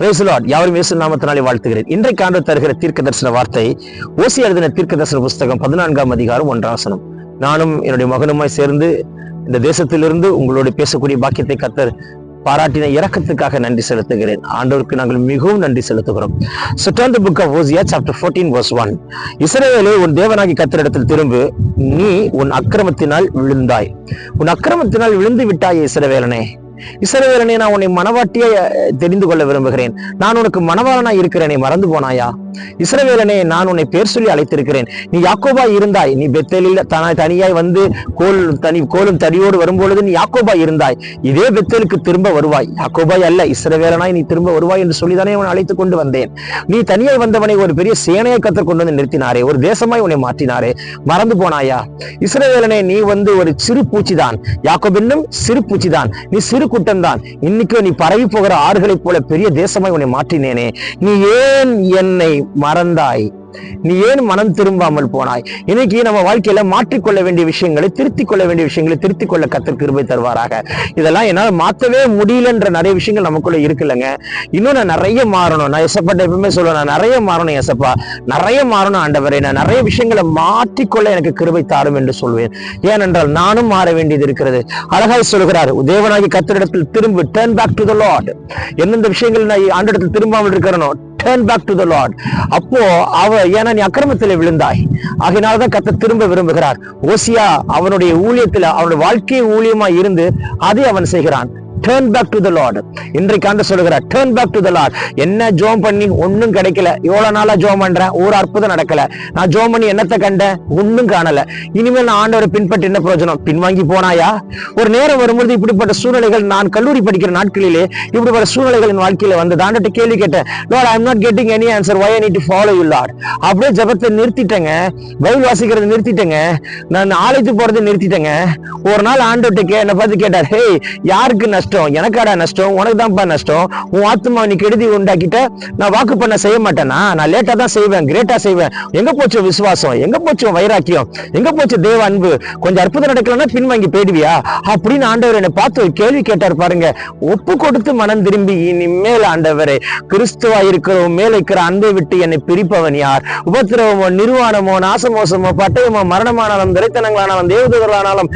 பிரேசலாட் யாரும் இயேசு நாமத்தினாலே வாழ்த்துகிறேன். இன்றைக்கு ஆண்டு தருகிற தீர்க்க தரிசன வார்த்தை ஓசி எழுதின தீர்க்க தரிசன புஸ்தகம் பதினான்காம் அதிகாரம் ஒன்றாசனம் நானும் என்னுடைய மகனுமாய் சேர்ந்து இந்த தேசத்திலிருந்து உங்களோடு பேசக்கூடிய பாக்கியத்தை கத்தர் பாராட்டின இறக்கத்துக்காக நன்றி செலுத்துகிறேன். ஆண்டவருக்கு நாங்கள் மிகவும் நன்றி செலுத்துகிறோம். So turn book of of Hosea fourteen 14 one 1 உன் தேவனாகி கத்திரிடத்தில் திரும்பு. நீ உன் அக்கிரமத்தினால் விழுந்தாய். உன் அக்கிரமத்தினால் விழுந்து விட்டாய் இஸ்ரவேலனே. இஸ்ரவேலனே நான் உன்னை மனவாட்டியை தெரிந்து கொள்ள விரும்புகிறேன். நான் உனக்கு மனவாளனா இருக்கிறேனே மறந்து போனாயா? இஸ்ரவேலனே நான் உன்னை பேர் சொல்லி அழைத்திருக்கிறேன். நீ யாக்கோபாய் இருந்தாய். நீ பெத்தேலில் தன தனியாய் வந்து கோல் தனி கோலும் தடியோடு வரும்பொழுது நீ யாக்கோபாய் இருந்தாய். இதே பெத்தேலுக்கு திரும்ப வருவாய். யாக்கோபாய் அல்ல இஸ்ரவேலனாய் நீ திரும்ப வருவாய் என்று சொல்லிதானே அவனை அழைத்துக் கொண்டு வந்தேன். நீ தனியாய் வந்தவனை ஒரு பெரிய சேனையை கத்தர் கொண்டு வந்து நிறுத்தினாரே ஒரு தேசமாய் உன்னை மாற்றினாரே. மறந்து போனாயா? இஸ்ரவேலனே நீ வந்து ஒரு சிறு பூச்சிதான். யாக்கோபின்னும் சிறு பூச்சிதான். நீ சிறு குட்டம்தான். இன்னைக்கு நீ பரவி போகிற ஆறுகளைப் போல பெரிய தேசமாய் உன்னை மாற்றினேனே. நீ ஏன் என்னை மறந்தாய்? நீ ஏன் மனம் திரும்பாமல் போனாய்? இன்னைக்கு நம்ம வாழ்க்கையில மாற்றிக்கொள்ள வேண்டிய விஷயங்களை திருத்திக் கொள்ள வேண்டிய விஷயங்களை திருத்திக் கொள்ள கத்தர் கிருபை தருவாராக. இதெல்லாம் என்னால் மாத்தவே முடியலன்ற நிறைய விஷயங்கள் நமக்குள்ள இருக்குல்லங்க. இன்னும் நான் நிறைய மாறணும். நான் எசப்பாட்ட எப்பவுமே சொல்லுவேன் நான் நிறைய மாறணும் எசப்பா நிறைய மாறணும் ஆண்டவரே. நான் நிறைய விஷயங்களை மாற்றிக்கொள்ள எனக்கு கிருபை தாரும் என்று சொல்வேன். ஏனென்றால் நானும் மாற வேண்டியது இருக்கிறது. அழகாய் சொல்கிறார் தேவனாகி கத்தரிடத்தில் திரும்ப. Turn back to the Lord எந்தெந்த விஷயங்கள் நான் ஆண்டிடத்தில் திரும்பாமல் இருக்கிறனோ turn back to the Lord அப்போ அவ ஏன்னா நீ அக்கிரமத்தில் விழுந்தாய். அதனாலதான் கத்த திரும்ப விரும்புகிறார். ஓசியா அவனுடைய ஊழியத்தில் அவனுடைய வாழ்க்கை ஊழியமா இருந்து அதை அவன் செய்கிறான். Turn back to the Lord இன்றைக்கு ஆண்டு சொல்லுகிறார் turn back to the Lord என்ன ஜோம் பண்ணி ஒன்றும் கிடைக்கல. எவ்வளோ நாளா ஜோம் பண்றேன். ஒரு அற்புதம் நடக்கல. நான் ஜோம் பண்ணி என்னத்தை கண்டேன்? ஒன்றும் காணல. இனிமேல் நான் ஆண்டவரை பின்பற்றி என்ன பிரயோஜனம்? பின்வாங்கி போனாயா? ஒரு நேரம் வரும்பொழுது இப்படிப்பட்ட சூழ்நிலைகள் நான் கல்லூரி படிக்கிற நாட்களிலே இப்படிப்பட்ட சூழ்நிலைகள் என் வாழ்க்கையில வந்து ஆண்டட்ட கேள்வி கேட்டேன். Lord I am not getting any answer why I need to follow you Lord அப்படியே ஜபத்தை நிறுத்திட்டேங்க. பைபிள் வாசிக்கிறத நிறுத்திட்டேங்க. நான் ஆலயத்துக்கு போறதை நிறுத்திட்டேங்க. ஒரு நாள் ஆண்டவர்கிட்ட கே என்னை பார்த்து கேட்டார் ஹே யாருக்கு நஷ்டம் எனக்காடா நஷ்டம்? உனக்கு தான்ப்பா நஷ்டம். உன் ஆத்மா நீ கெடுதி உண்டாக்கிட்ட நான் வாக்கு பண்ண செய்ய மாட்டேனா? நான் லேட்டா தான் செய்வேன் கிரேட்டா செய்வேன். எங்க போச்சு விசுவாசம்? எங்க போச்சு வைராக்கியம்? எங்க போச்சு தேவ அன்பு? கொஞ்சம் அற்புதம் நடக்கலன்னா பின்வாங்கி போயிடுவியா? அப்படின்னு ஆண்டவர் என்னை பார்த்து ஒரு கேள்வி கேட்டார் பாருங்க. ஒப்பு கொடுத்து மனம் திரும்பி இனிமேல் ஆண்டவரே கிறிஸ்துவா இருக்கிறவன் மேல இருக்கிற அன்பை விட்டு என்னை பிரிப்பவன் யார்? உபத்திரவமோ நிர்வாணமோ நாசமோசமோ பட்டயமோ மரணமானாலும் திரைத்தனங்களானாலும் தேவதூதர்களானாலும்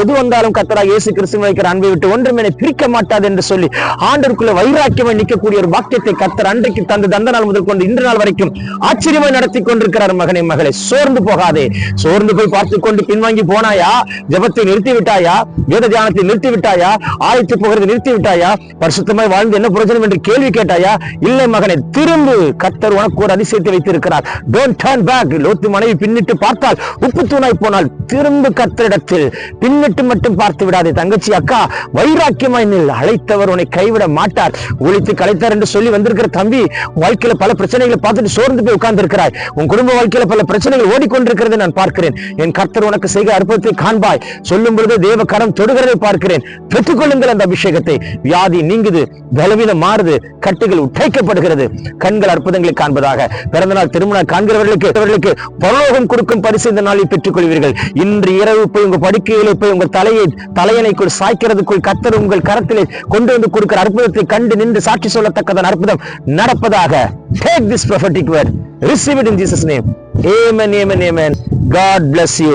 எது வந்தாலும் கத்தரா இயேசு கிறிஸ்துவ வைக்கிற அன்பை விட்டு ஒன்றும் என்னை பிரிக்க மாட்டாது என்று சொல்லி ஆண்டருக்குள்ள வைராக்கியமாய் நிற்கக்கூடிய ஒரு வாக்கியத்தை கத்தர் அன்றைக்கு தந்து தந்த நாள் முதல் கொண்டு இன்று நாள் வரைக்கும் ஆச்சரியமாய் நடத்தி கொண்டிருக்கிறார் மகனை மகளை. சோர்ந்து போகாதே. சோர்ந்து போய் பார்த்து கொண்டு பின்வாங்கி போனாயா? ஜபத்தை நிறுத்தி விட்டாயா வேத தியானத்தை நிறுத்தி விட்டாயா ஆயத்து போகிறது நிறுத்தி விட்டாயா பரிசுத்தமாய் வாழ்ந்து என்ன பிரயோஜனம் என்று கேள்வி கேட்டாயா? இல்லை மகனை திரும்பு. கத்தர் உனக்கு ஒரு அதிசயத்தை வைத்திருக்கிறார். டோன்ட் டர்ன் பேக் லோத்து மனைவி பின்னிட்டு பார்த்தால் உப்பு தூணாய் போனால் திரும்ப கத்தரிடத்தில். பின்னிட்டு மட்டும் பார்த்து விடாதே. தங்கச்சி அக்கா வைராக்கியமாய் ஏனெனில் அழைத்தவர் உன்னை கைவிட மாட்டார். ஒழித்து கலைத்தார் என்று சொல்லி வந்திருக்கிற தம்பி வாழ்க்கையில பல பிரச்சனைகளை பார்த்துட்டு சோர்ந்து போய் உட்கார்ந்து இருக்கிறாய் உன் குடும்ப வாழ்க்கையில பல பிரச்சனைகள் ஓடிக்கொண்டிருக்கிறது நான் பார்க்கிறேன். என் கர்த்தர் உனக்கு செய்க அற்புதத்தை காண்பாய். சொல்லும் பொழுது தேவ கரம் தொடுகிறதை பார்க்கிறேன். பெற்றுக்கொள்ளுங்கள் அந்த அபிஷேகத்தை. வியாதி நீங்குது பலவீனம் மாறுது கட்டுகள் உடைக்கப்படுகிறது. கண்கள் அற்புதங்களை காண்பதாக. பிறந்தநாள் திருமணம் காண்கிறவர்களுக்கு அவர்களுக்கு பரலோகம் கொடுக்கும் பரிசு இந்த நாளில் பெற்றுக் கொள்வீர்கள் இன்று இரவு போய் உங்க படுக்கையிலே போய் உங்கள் தலையை தலையணைக்குள் சாய்க்கிறதுக்குள் கத்தர் உங்கள் கரத்திலே கொண்டு வந்து கொடுக்கிற அற்புதத்தை கண்டு நின்று சாட்சி சொல்லத்தக்கதன் அற்புதம் நடப்பதாக take this prophetic word receive it in Jesus name amen amen amen God bless you